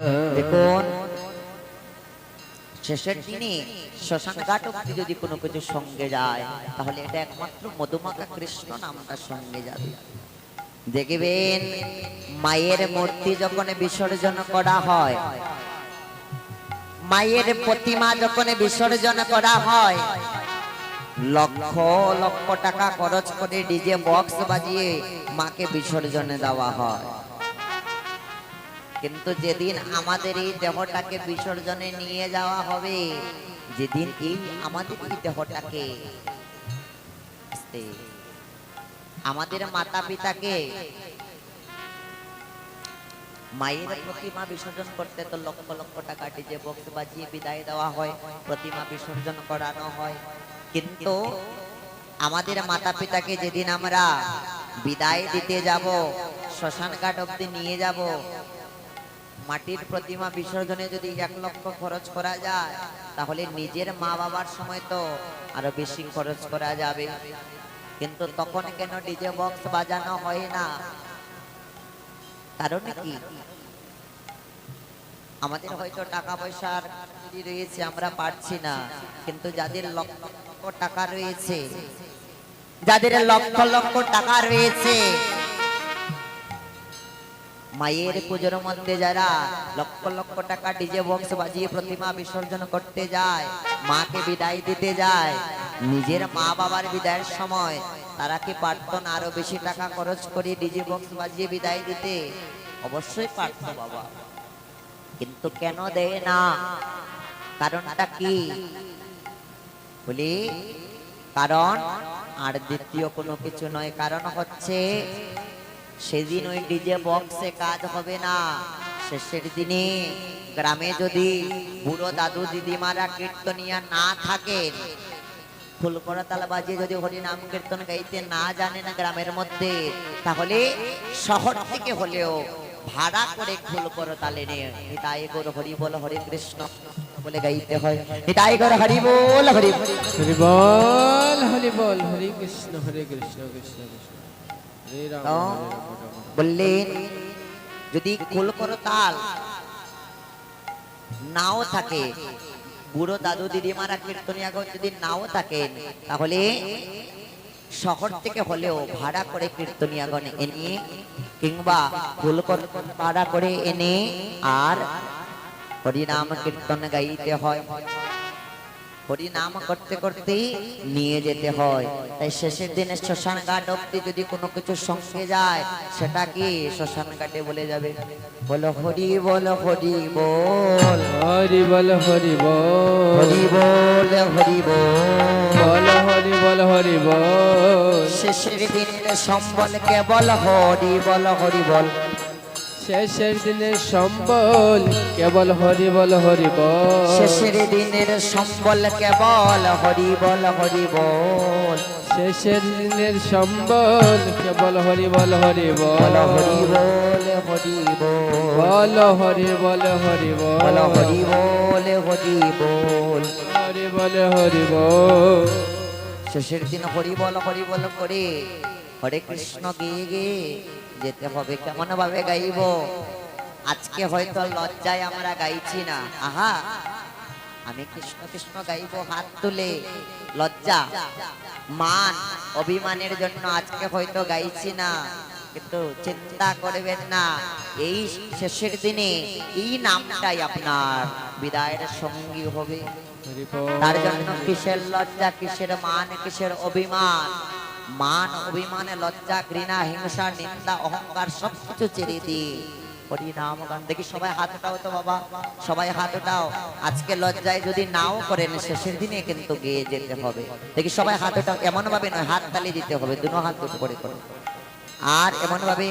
দেখুন, শেষের দিনে শ্মশান ঘাট অব্দি যদি কোনো কিছু সঙ্গে যায়, তাহলে এটা একমাত্র মধুমাখা কৃষ্ণ নামটা সঙ্গে যাবে। দেখবেন, মায়ের মূর্তি যখন বিসর্জন করা হয়, মায়ের প্রতিমা যখন বিসর্জন করা হয়, লক্ষ লক্ষ টাকা খরচ করে ডিজে বক্স বাজিয়ে মাকে বিসর্জনে দেওয়া হয়। কিন্তু যেদিন আমাদের এই দেহটাকে বিসর্জনে নিয়ে যাওয়া হবে, যেদিন এই আমাদের এই দেহটাকে আমাদের মাতা পিতাকে মায়ের প্রতিমা বিসর্জন করতে তো লক্ষ লক্ষ টাকা ডিজে বক্স বাজিয়ে বিদায় দেওয়া হয়, প্রতিমা বিসর্জন করানো হয়। কিন্তু আমাদের মাতা পিতাকে যেদিন আমরা বিদায় দিতে যাব শ্মশান ঘাট অব্দি নিয়ে যাব মাটির প্রতিমা বিসর্জনে যদি এক লক্ষ খরচ করা যায়, তাহলে নিজের মা বাবার সময় তো আরও বেশি খরচ করা যাবে। কিন্তু তখন কেন ডিজে বক্স বাজানো হয় না? কারণ কি? আমাদের হয়তো টাকা পয়সার রয়েছে, আমরা পারছি না। কিন্তু যাদের লক্ষ লক্ষ টাকা রয়েছে, যাদের লক্ষ লক্ষ টাকা রয়েছে মায়ের পুজোর মধ্যে যারা লক্ষ লক্ষ টাকা ডিজে বক্স বাজিয়ে প্রতিমা বিসর্জন করতে যায়, মাকে বিদায় দিতে যায়, নিজের মা বাবার বিদায়ের সময় তারা কি পারত না আরও বেশি টাকা খরচ করে ডিজে বক্স বাজিয়ে বিদায় দিতে? অবশ্যই পারত বাবা। কিন্তু কেন দেয় না? কারণটা কি? বলি, কারণ আর দ্বিতীয় কোনো কিছু নয়, কারণ হচ্ছে সেদিন ওই ডিজে বক্সে কাজ হবে না শেষের দিনে গ্রামে যদি বুড়ো দাদু দিদিমারা কীর্তনিয়া না থাকেন ফুলকরা তালা বাজিয়ে যদি হরি নাম কীর্তন গাইতে না জানেন গ্রামের মধ্যে, তাহলে শহর থেকে হলেও ভাড়া করে ফুলকর তালে নিয়ে নিতাই গৌর হরি বল হরে কৃষ্ণ বলে গাইতে হয় নিতাই গৌর হরি বল হরি। হরি বল হরি বল হরে কৃষ্ণ হরে কৃষ্ণ কৃষ্ণ কৃষ্ণ বললেন, যদি ফুলকর তাল, নাও থাকে বুড়ো দাদু দিদিমারা কীর্তনিয়া গান যদি নাও থাকেন, তাহলে শহর থেকে হলেও ভাড়া করে কীর্তনিয়াগণ এনে, কিংবা ফুলকর ভাড়া করে এনে আর হরিনাম কীর্তন গাইতে হয়। হরিনাম করতে করতে নিয়ে যেতে হয়। তাই শেষের দিনে শ্মশান ঘাট অব্দি যদি কোনো কিছু সঙ্গে যায় সেটা কি শ্মশান ঘাটে বলে যাবে? বলো হরি বল হরি বল। হরি বল হরি বল। হরি বল হরি বল। বল হরি বল হরি বল। শেষের দিনের সম্বল কেবল হরি বল হরি বল। শেষের দিনের সম্বল কেবল হরি বল হরি বল শেষের দিনের সম্বল কেবল হরি বল হরি বল শেষের দিনের সম্বল কেবল হরি বল হরি বল হরি বল হরি বল হরি বল হরি বল বল হরি বল হরি বল হরি বল হরি বল শেষের দিন হরি বল হরি বল করে হরে কৃষ্ণ গিয়ে গিয়ে যেতে হবে কেমন ভাবে গাইব? আজকে হয়তো লজ্জায় আমরা গাইছি না। আহা! আমি কৃষ্ণ কৃষ্ণ গাইব হাত তুলে। লজ্জা মান অভিমানের জন্য আজকে হয়তো গাইছি না। কিন্তু চিন্তা করবেন না এই শেষের দিনে এই নামটাই আপনার বিদায়ের সঙ্গী হবে। তার জন্য কিসের লজ্জা কিসের মান কিসের অভিমান? মান অভিমানে লজ্জা, ঘৃণা, হিংসা, নিন্দা, অহংকার সবকিছু ছেড়ে দিয়ে হরিনাম গান। দেখি সবাই হাত তো বাবা। সবাই হাত আজকে লজ্জায় যদি নাও করেন, শেষের দিনে কিন্তু গিয়ে যেতে হবে। দেখি সবাই হাত এমন ভাবে নয়, হাত তালি দিতে হবে। হাত দুটো করে করে। আর এমন ভাবে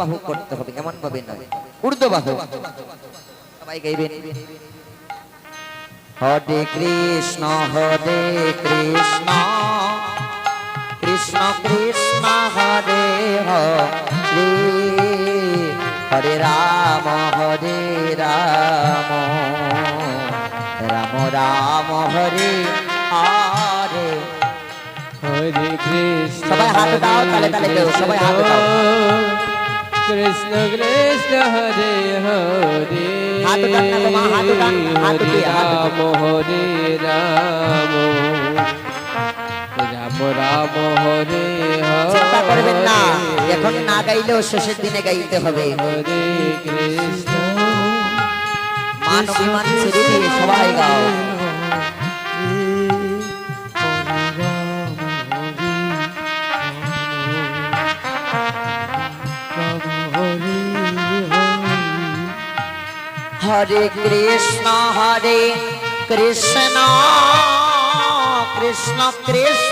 বাহু করতে হবে। এমন ভাবে নয় সবাই গাইবেন হরে কৃষ্ণ হরে কৃষ্ণ। কৃষ্ণ হরে হরে হরে রাম হরে রাম রাম রাম হরে হরে। হরে কৃষ্ণ সবাই হাত দাও, তালে তালে দাও, সবাই হাত দাও। কৃষ্ণ কৃষ্ণ হরে হরে হাত উঠান না মা, হাত উঠান, হাত উঠিয়ে, হাত হরে রাম। রাম রাম হরে চিন্তা করবেন না। এখন না গাইলেও শেষের দিনে গাইতে হবে। হরে কৃষ্ণ। মান অভিমান ছেড়ে দিয়ে সবাই গাও। হরে কৃষ্ণ হরে কৃষ্ণ। কৃষ্ণ কৃষ্ণ।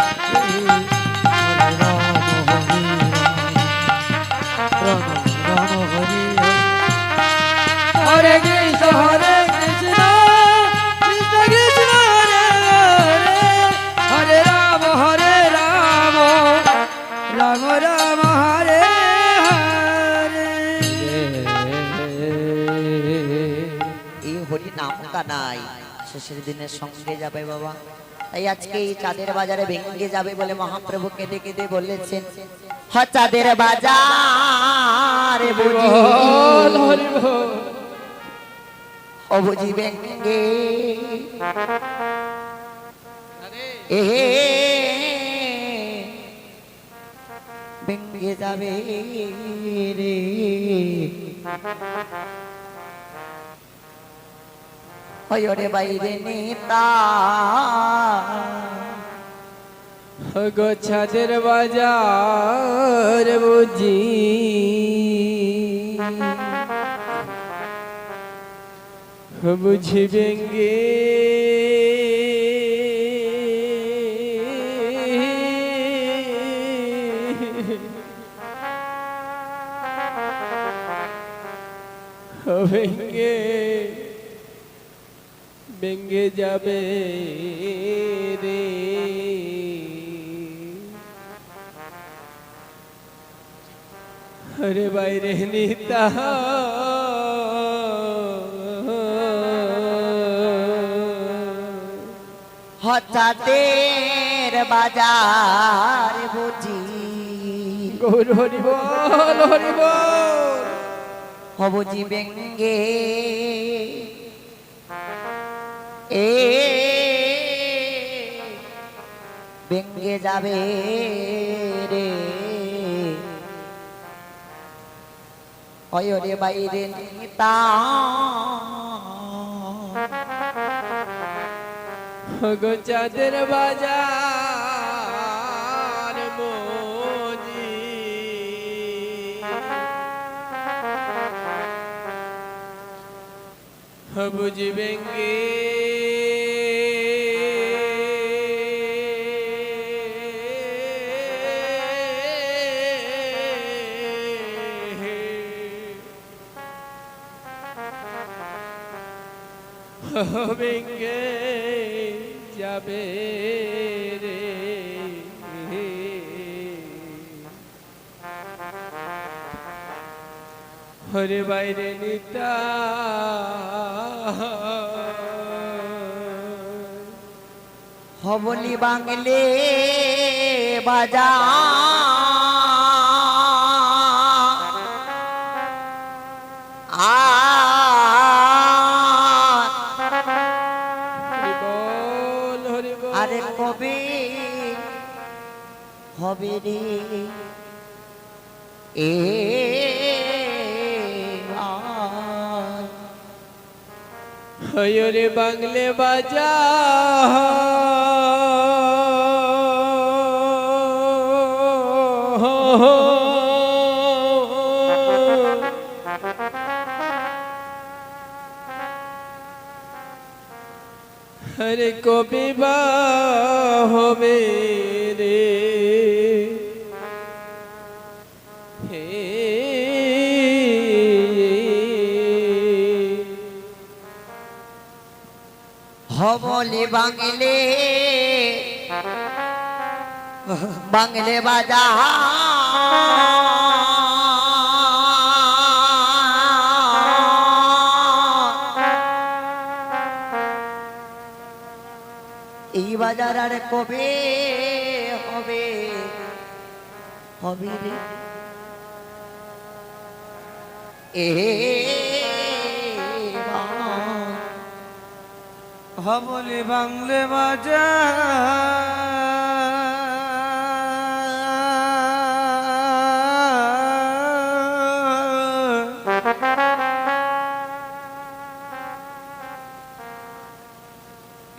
শেষের দিনের সঙ্গে যাবে বাবা। তাই আজকে এই চাঁদের বাজারে ভেঙে যাবে বলে মহাপ্রভু কেঁদে কেঁদে বলেছেন। হ চাঁদের বাজার বুঝি বল হরি বল। ও ভেঙে। এহে ভেঙে যাবে রে। হয়রে বাইরে নেতা। গোছাদের বাজার বুঝি। বুঝি বেঙ্গে বেঙ্গে বেঙ্গে যাবে রে। হরে বাইরে নিতা। হঠাতের বাজার বুঝি। গৌর হরি বল হরি বল হবুজি বেঙ্গে এ বেঙ্গে যাবে রে। অয়রে বাইরে নিতা। গো চাঁদের বাজার মোজি। বুঝি বেঙ্গে যাবে রে। হরে বাইরে নিতা। হবনি বাংলে বাজা হবে রে এ। হয়রে বাংলে বাজা। হরে কবি হবে রে। হে হবলি বাংলে বাংলে বাজা বাজার আর কবে হবে? হবে রে। এ হবলে বাংলে বাজা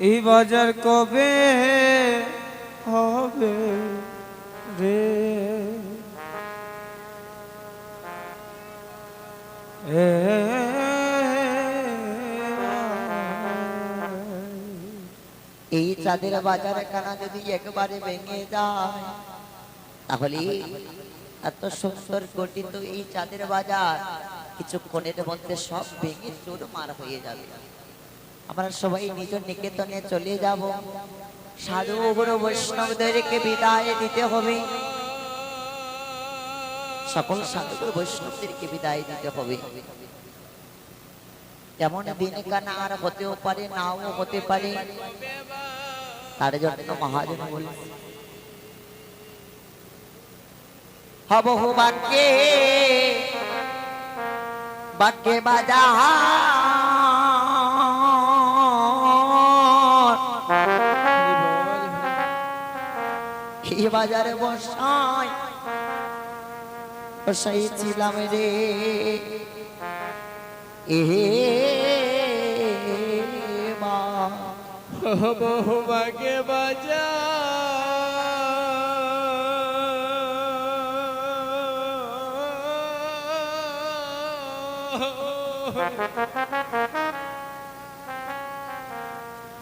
এই বাজার কবে হবে রে? এই চাঁদের বাজারে কানা যদি একবারে ভেঙে যায়, তাহলে এত সুন্দর গঠিত এই চাঁদের বাজার কিছুক্ষণের মধ্যে সব ভেঙে চোর মার হয়ে যাবে। আমরা সবাই নিজ নিকেতনে চলে যাব। সাধু গুরু বৈষ্ণবদেরকে বিদায় দিতে হবে। সকল সাধু গুরু বৈষ্ণবদেরকে বিদায় দিতে হবে। যেমন দিন কানা আর হতেও পারে, নাও হতে পারে। তার জন্য মহাজন বলে হবহু বাক্যে বাক্যে বাজা বাজারে বসাই বসাই ছিলাম রে এ মা বাজা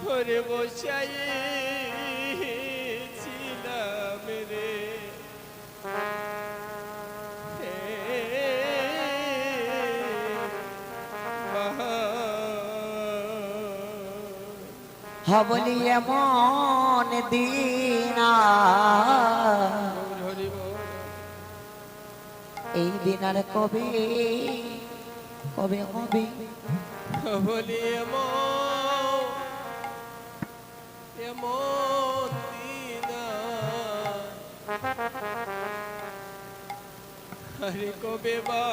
ওরে বসাই হবলি এমন দিনা এই দিন আর কবে? কবে হবে? বলি এমন এমন দিনা হরি কবে বা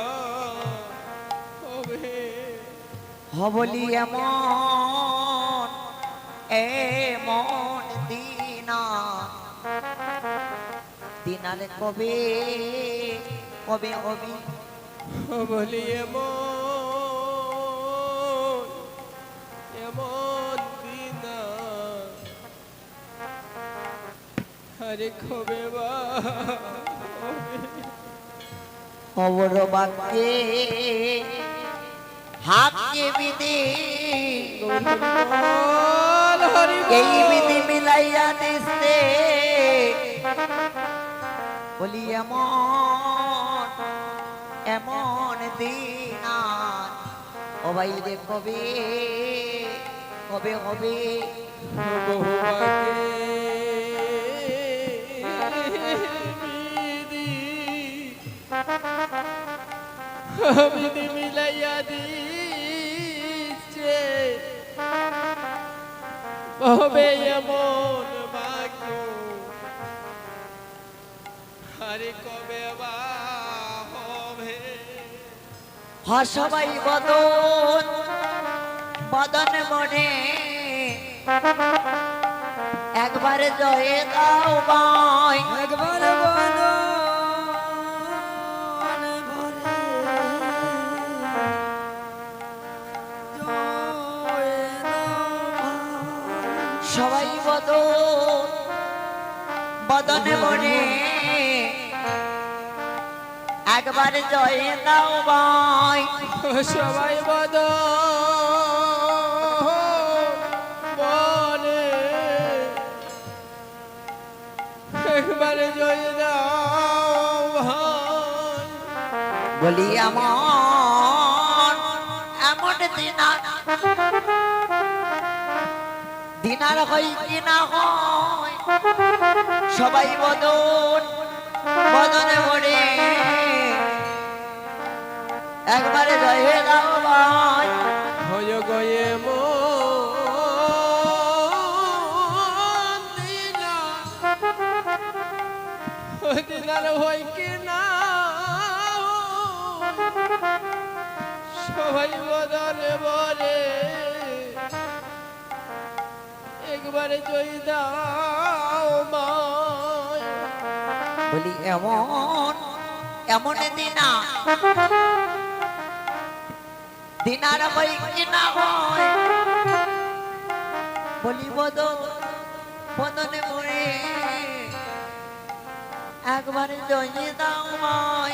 হবে? হবলি এমন এমন দিনা দিন। আর কবে কবে হবে? বলি এমন এমন দিনা। হরে কবে বা খবর বাক্যে বিধি বল হরি এই বিধি মিলাইয়া দিస్తే বলি এমন এমন দিন ও ভাই রে কবে? কবে হবে? বিধি মিলাইয়া দিচ্ছে হবে এমন ভাগ্য। আরে কবে বা হবে? হ সবাই বদন বদন মনে। এক একবার জয় দাও ভাই একবার বদনে বনে একবার জয় দাও ভাই। সবাই বদ বলে একবারে জয় ভাই। বলি এমন এমন দিনার দিনার হই কি না হয়? সবাই বদন, বদনে বনে একবারে জয় হয়ে দাও ভাই। হয় গয়ে মদিনা দিনার হয় কি না সবাই বদলে বলে একবারে বলি, এমন এমন দিনা দিনার হই কি না হয়? বলি বদ বদনে মরে একবার জয় দাও মাই।